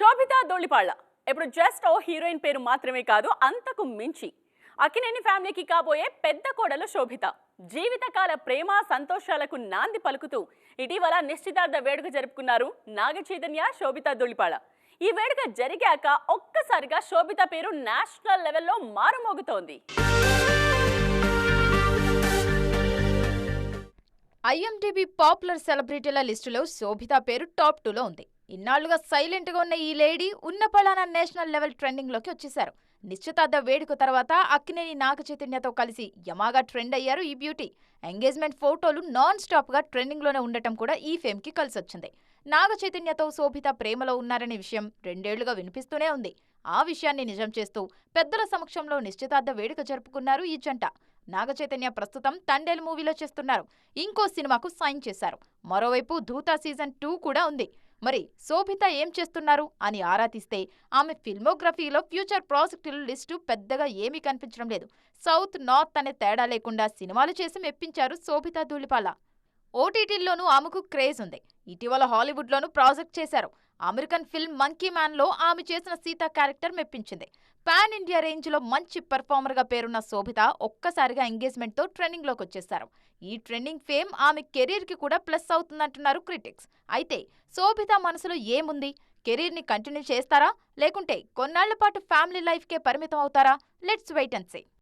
శోభిత దోళిపాళ్ళ ఇప్పుడు జస్ట్ ఓ హీరోయిన్ పేరు మాత్రమే కాదు అంతకు మించి. అకినేని ఫ్యామిలీకి కాబోయే పెద్ద కోడలు శోభిత. జీవితకాల ప్రేమ సంతోషాలకు నాంది పలుకుతూ ఇటీవల నిశ్చితార్థ వేడుక జరుపుకున్నారు నాగ చైతన్య శోభిత దొళిపాళ ఈ వేడుక జరిగాక ఒక్కసారిగా శోభిత పేరు నేషనల్ లెవెల్లో మారుమోగుతోంది. ఐఎండిబి పాపులర్ సెలబ్రిటీల లిస్టులో శోభిత పేరు టాప్ టూలో ఉంది. ఇన్నాళ్ళుగా సైలెంట్గా ఉన్న ఈ లేడీ ఉన్న పలానా నేషనల్ లెవెల్ ట్రెండింగ్లోకి వచ్చేశారు. నిశ్చితార్థ వేడుక తర్వాత అక్కినేని నాగ చైతన్యతో కలిసి యమాగా ట్రెండ్ అయ్యారు ఈ బ్యూటీ. ఎంగేజ్మెంట్ ఫోటోలు నాన్ స్టాప్గా ట్రెండింగ్లోనే ఉండటం కూడా ఈ ఫేమ్కి కలిసొచ్చింది. నాగ చైతన్యతో శోభిత ప్రేమలో ఉన్నారనే విషయం రెండేళ్ళుగా వినిపిస్తూనే ఉంది. ఆ విషయాన్ని నిజం చేస్తూ పెద్దల సమక్షంలో నిశ్చితార్థ వేడుక జరుపుకున్నారు ఈ జంట. నాగచైతన్య ప్రస్తుతం తండేల్ మూవీలో చేస్తున్నారు. ఇంకో సినిమాకు సైన్ చేశారు. మరోవైపు ధూతా సీజన్ టూ కూడా ఉంది. మరి శోభిత ఏం చేస్తున్నారు అని ఆరా తీస్తే ఆమె ఫిల్మోగ్రఫీలో ఫ్యూచర్ ప్రాజెక్టుల లిస్టు పెద్దగా ఏమీ కనిపించడం లేదు. సౌత్ నార్త్ అనే తేడా లేకుండా సినిమాలు చేసి మెప్పించారు శోభిత ధూళిపాల. ఓటీటీల్లోనూ ఆమెకు క్రేజ్ ఉంది. ఇటీవల హాలీవుడ్లోనూ ప్రాజెక్ట్ చేశారు. అమెరికన్ ఫిల్మ్ మంకీ మ్యాన్లో ఆమె చేసిన సీత క్యారెక్టర్ మెప్పించింది. పాన్ ఇండియా రేంజ్లో మంచి పెర్ఫార్మర్గా పేరున్న శోభిత ఒక్కసారిగా ఎంగేజ్మెంట్తో ట్రెండింగ్లోకి వచ్చేశారు. ఈ ట్రెండింగ్ ఫేమ్ ఆమె కెరీర్కి కూడా ప్లస్ అవుతుందంటున్నారు క్రిటిక్స్. అయితే శోభిత మనసులో ఏముంది? కెరీర్ని కంటిన్యూ చేస్తారా? లేకుంటే కొన్నాళ్ళ పాటు ఫ్యామిలీ లైఫ్కే పరిమితం అవుతారా? Let's wait and see.